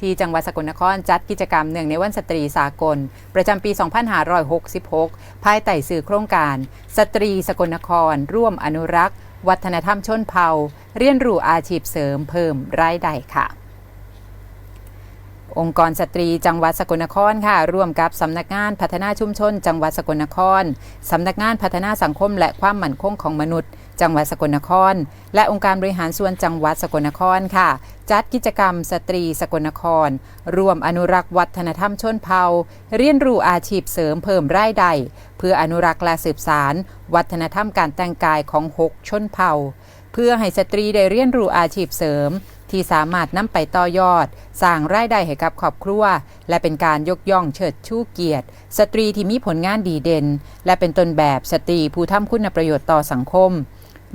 ที่จังหวัดสกลนครจัดกิจกรรมเนื่องในวันสตรีสากล ประจำปี 2566 ภายใต้สื่อโครงการ สตรีสกลนคร ร่วมอนุรักษ์ วัฒนธรรมชนเผ่า เรียนรู้อาชีพเสริมเพิ่มรายได้ค่ะองค์กรสตรีจังหวัดสกลนครค่ะ ร่วมกับสำนักงานพัฒนาชุมชน จังหวัดสกลนคร สำนักงานพัฒนาสังคมและความมั่นคงของมนุษย์ จังหวัดสกลนคร และองค์การบริหารส่วนจังหวัดสกลนครค่ะ จัดกิจกรรมสตรีสกลนครร่วมอนุรักษ์วัฒนธรรมชนเผ่าเรียนรู้อาชีพเสริมเพิ่มรายได้ เพื่ออนุรักษ์และสืบสารวัฒนธรรมการแต่งกายของหกชนเผ่า เพื่อให้สตรีได้เรียนรู้อาชีพเสริมที่สามารถนำไปต่อยอด สร้างรายได้ให้กับครอบครัว และเป็นการยกย่องเชิดชูเกียรติ สตรีที่มีผลงานดีเด่น และเป็นต้นแบบสตรีผู้ทำคุณประโยชน์ต่อสังคม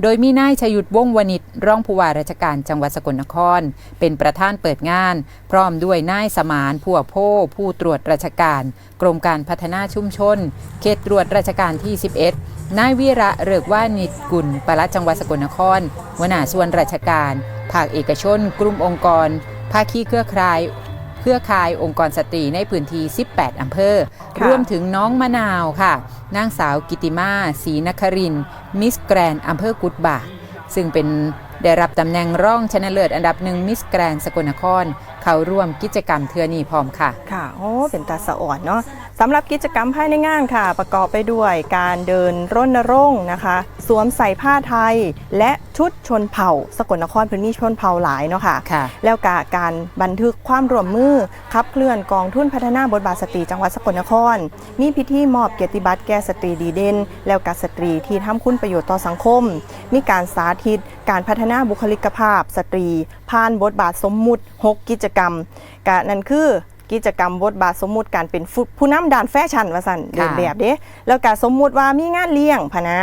โดยมีนายชยุทธวงศ์วณิชรองผู้ว่าราชการจังหวัดสกลนคร เป็นประธานเปิดงาน พร้อมด้วยนายสมานผัวโพผู้ตรวจราชการ กรมการพัฒนาชุมชน เขตตรวจราชการที่ 11 นายวีระเริกว่านิตกุลปลัดจังหวัดสกลนครหัวหน้าส่วนราชการ ภาคเอกชน กลุ่มองค์กร ภาคีเครือข่าย เครือข่ายองค์กรสตรีในพื้นที่ 18 อำเภอค่ะรวมถึงน้องมะนาวค่ะ นางสาวกิติมาศรีนครินทร์มิสแกรนอำเภอกุดบากซึ่งเป็นได้รับตำแหน่งร่องชนะเลิศอันดับหนึ่งมิสแกรนสกลนคร เข้าร่วมกิจกรรมเทือนีพร้อมค่ะ ค่ะ โอ้ เป็นตาสะอ่อนเนาะ สำหรับกิจกรรมภายในงานค่ะ ประกอบไปด้วยการเดินรณรงค์นะคะ สวมใส่ผ้าไทย และชุดชนเผ่า สกลนครพื้นที่ชนเผ่าหลายเนาะค่ะค่ะแล้วกการบันทึกความร่วมมือขับเคลื่อนกองทุนพัฒนาบทบาทสตรีจังหวัดสกลนคร มีพิธีมอบเกียรติบัตรแก่สตรีดีเด่นแล้วกับสตรีที่ทำคุณประโยชน์ต่อสังคม มีการสาธิต การพัฒนาบุคลิกภาพ สตรีผ่านบทบาทสมมุติ 6 กิจกรรมกะนั่นคือ กิจกรรมบทบาทสมมุติการเป็นผู้ผู้นำด้านแฟชั่นว่าสันเดินแบบเด้แล้วก็สมมุติว่ามีงานเลี้ยงพะนะ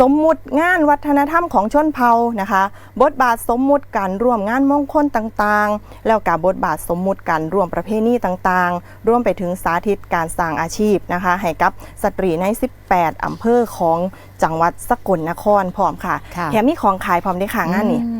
สมมุติงานวัฒนธรรมของชนเผ่านะคะ บทบาทสมมุติการร่วมงานมงคลต่างๆ แล้วกับบทบาทสมมุติการร่วมประเพณีต่างๆ ร่วมไปถึงสาธิตการสร้างอาชีพนะคะ ให้กับสตรีใน 18 อำเภอของจังหวัดสกลนครพร้อมค่ะค่ะแถมมีของขายพร้อมได้ค่ะงานนี้อืม